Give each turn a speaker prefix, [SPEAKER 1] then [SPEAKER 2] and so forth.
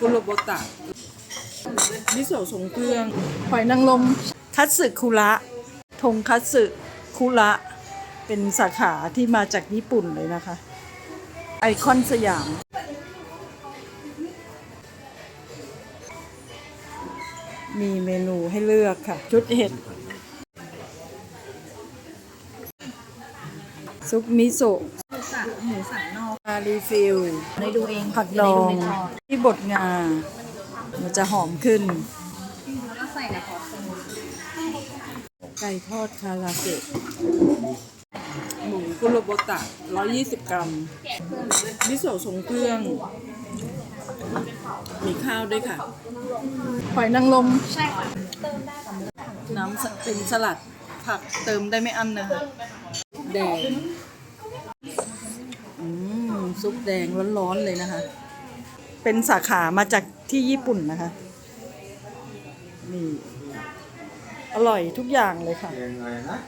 [SPEAKER 1] กุโรโบตะมิโซะทรงเครื่องหอยนางรมคัตสึคุระทงคัตสึคุระ เป็นสาขาที่มาจากญี่ปุ่นเลยนะคะ ไอคอนสยาม มีเมนูให้เลือกค่ะ ชุดเห็ด ซุปมิโซะ
[SPEAKER 2] หมูสันนอก
[SPEAKER 1] มารีฟิล
[SPEAKER 2] ได้ดูเอง
[SPEAKER 1] ผักดอง
[SPEAKER 2] ได้ดูในจอ
[SPEAKER 1] ที่บดงา มันจะหอมขึ้น
[SPEAKER 2] แล้วก็ใส่ในคอร์ส
[SPEAKER 1] ไก่ทอดคาราเกะหมูกุโรโบตะ 120 กรัม มิโซะทรงเครื่อง มีข้าวด้วยค่ะหอยนางรม
[SPEAKER 2] ใช่ค่ะ
[SPEAKER 1] น้ำสเป็นสลัดผักเติมได้ไม่อั้นนะคะแดงอืม ซุปแดงร้อนๆเลยนะคะ เป็นสาขามาจากที่ญี่ปุ่นนะคะ นี่ อร่อยทุกอย่างเลยค่ะ
[SPEAKER 3] แกงอะไรนะ